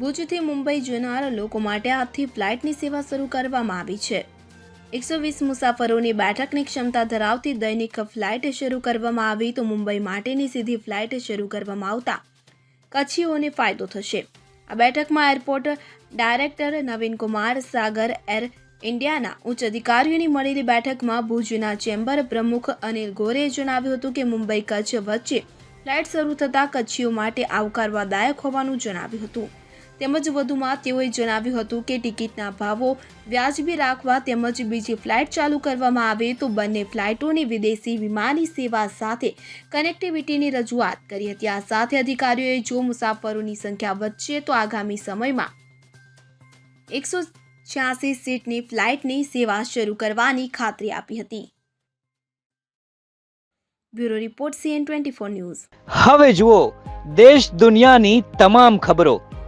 ભુજથી મુંબઈ જનાર લોકો માટે આજથી ફ્લાઇટની સેવા શરૂ કરવામાં આવી છે. એકસો વીસ મુસાફરોની બેઠકની ક્ષમતા ધરાવતી દૈનિક ફ્લાઇટ શરૂ કરવામાં આવી તો મુંબઈ માટેની સીધી ફ્લાઇટ શરૂ કરવામાં આવતા કચ્છીઓને ફાયદો થશે. આ બેઠકમાં airport director Naveen Kumar Sagar, air ઇન્ડિયાના ઉચ્ચ અધિકારીઓની મળેલી બેઠકમાં ભુજના ચેમ્બર પ્રમુખ અનિલ ગોરેએ જણાવ્યું હતું કે મુંબઈ કચ્છ વચ્ચે ફ્લાઇટ શરૂ થતાં કચ્છીઓ માટે આવકારવાદાયક હોવાનું જણાવ્યું હતું. તેમજ વધુમાં તેઓએ જણાવ્યું હતું કે ટિકિટના ભાવો વ્યાજબી રાખવા તેમજ બીજી ફ્લાઇટ ચાલુ કરવામાં આવે તો બંને ફ્લાઇટોની વિદેશી વિમાની સેવા સાથે કનેક્ટિવિટીની રજૂઆત કરી હતી. આ સાથે અધિકારીઓએ જો મુસાફરોની સંખ્યા વધશે તો આગામી સમયમાં એકસો છ્યાસી સીટની ફ્લાઇટની સેવા શરૂ કરવાની ખાતરી આપી હતી. Bureau report CN twenty four news. હવે જુઓ, દેશ દુનિયાની તમામ ખબરો.